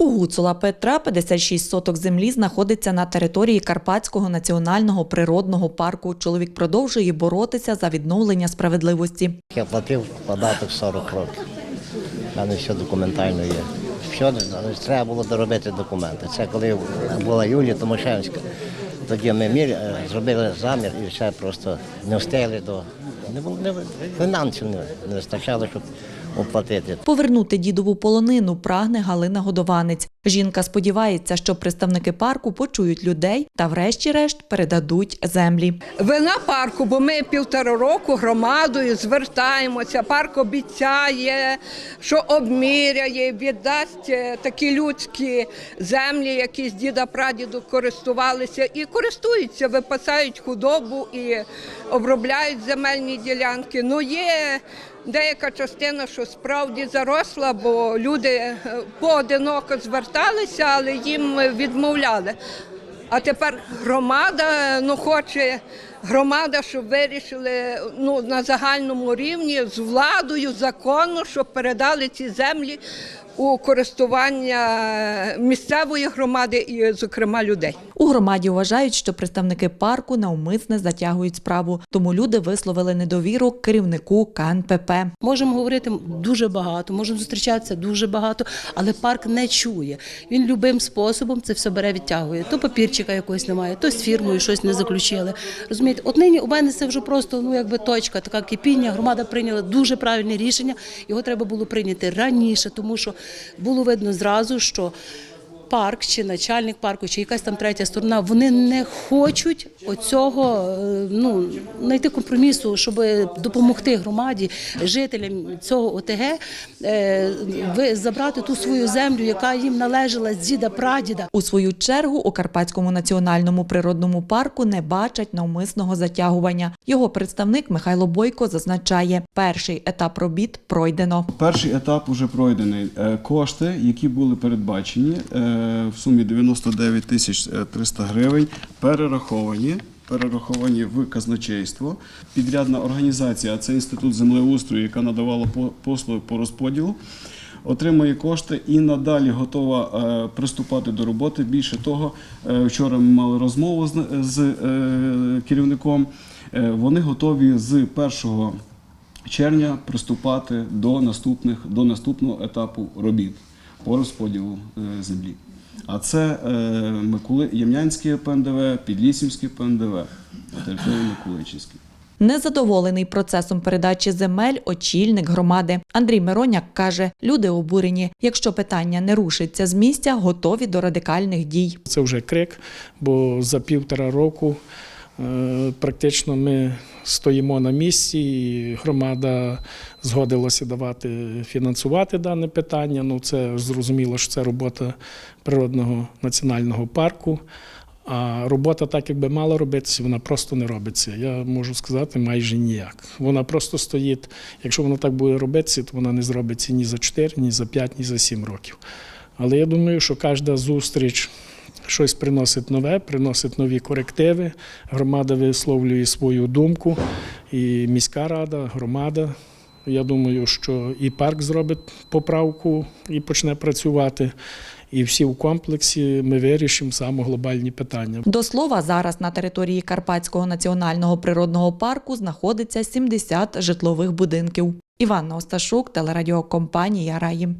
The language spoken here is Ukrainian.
У Гуцула Петра 56 соток землі знаходиться на території Карпатського національного природного парку. Чоловік продовжує боротися за відновлення справедливості. Я платив податок 40 років. У мене все документально є. Все, але треба було доробити документи. Це коли була Юлія Томашевська. Тоді ми мір, е, зробили замір і все просто не встигли до не було не, фінансів не вистачало, щоб оплатити. Повернути дідову полонину прагне Галина Годованець. Жінка сподівається, що представники парку почують людей та, врешті-решт, передадуть землі. Вина парку, бо ми півтора року громадою звертаємося. Парк обіцяє, що обміряє, віддасть е, такі людські землі, які з діда прадіду користувалися і користуються, випасають худобу і обробляють земельні ділянки. Ну є деяка частина, що справді заросла, бо люди е, поодиноко зверталися, але їм відмовляли. А тепер громада ну хоче громада, щоб вирішили ну на загальному рівні з владою законно, щоб передали ці землі у користування місцевої громади і, зокрема, людей. У громаді вважають, що представники парку навмисне затягують справу, тому люди висловили недовіру керівнику КНПП. Можемо говорити дуже багато, можемо зустрічатися дуже багато, але парк не чує. Він любим способом це все бере, відтягує. То папірчика якогось немає, то з фірмою щось не заключили. Розумієте, от нині у мене це вже просто ну якби точка, така кипіння. Громада прийняла дуже правильне рішення. Його треба було прийняти раніше, тому що було видно зразу, що. Парк чи начальник парку, чи якась там третя сторона, вони не хочуть оцього е, ну знайти компромісу, щоб допомогти громаді, жителям цього ОТГ е, ви- забрати ту свою землю, яка їм належала з діда прадіда. У свою чергу у Карпатському національному природному парку не бачать навмисного затягування. Його представник Михайло Бойко зазначає, перший етап робіт пройдено. Перший етап вже пройдений. Е, Кошти, які були передбачені в сумі 99 тисяч е, 300 гривень, перераховані. Перераховані в казначейство. Підрядна організація, а це інститут землеустрою, яка надавала по- послуги по розподілу, отримує кошти і надалі готова е, приступати до роботи. Більше того, е, вчора ми мали розмову з, е, керівником. Е, вони готові з 1 червня приступати до наступних до наступного етапу робіт по розподілу е, землі. А це е, Миколи Ємнянське ПНДВ, Підлісівське ПНДВ, територія Миколичівське. Незадоволений процесом передачі земель очільник громади Андрій Мироняк каже: люди обурені. Якщо питання не рушиться з місця, готові до радикальних дій. Це вже крик, бо за півтора року е, практично ми стоїмо на місці, і громада згодилася давати фінансувати дане питання. Ну це зрозуміло, що це робота природного національного парку. А робота, так як би мала робитися, вона просто не робиться. Я можу сказати майже ніяк. Вона просто стоїть. Якщо вона так буде робитися, то вона не зробиться ні за 4, ні за 5, ні за 7 років. Але я думаю, що кожна зустріч щось приносить нове, приносить нові корективи. Громада висловлює свою думку, і міська рада, громада. Я думаю, що і парк зробить поправку і почне працювати. І всі в комплексі ми вирішимо саме глобальні питання. До слова, зараз на території Карпатського національного природного парку знаходиться 70 житлових будинків. Іванна Осташук, телерадіокомпанія Раїм.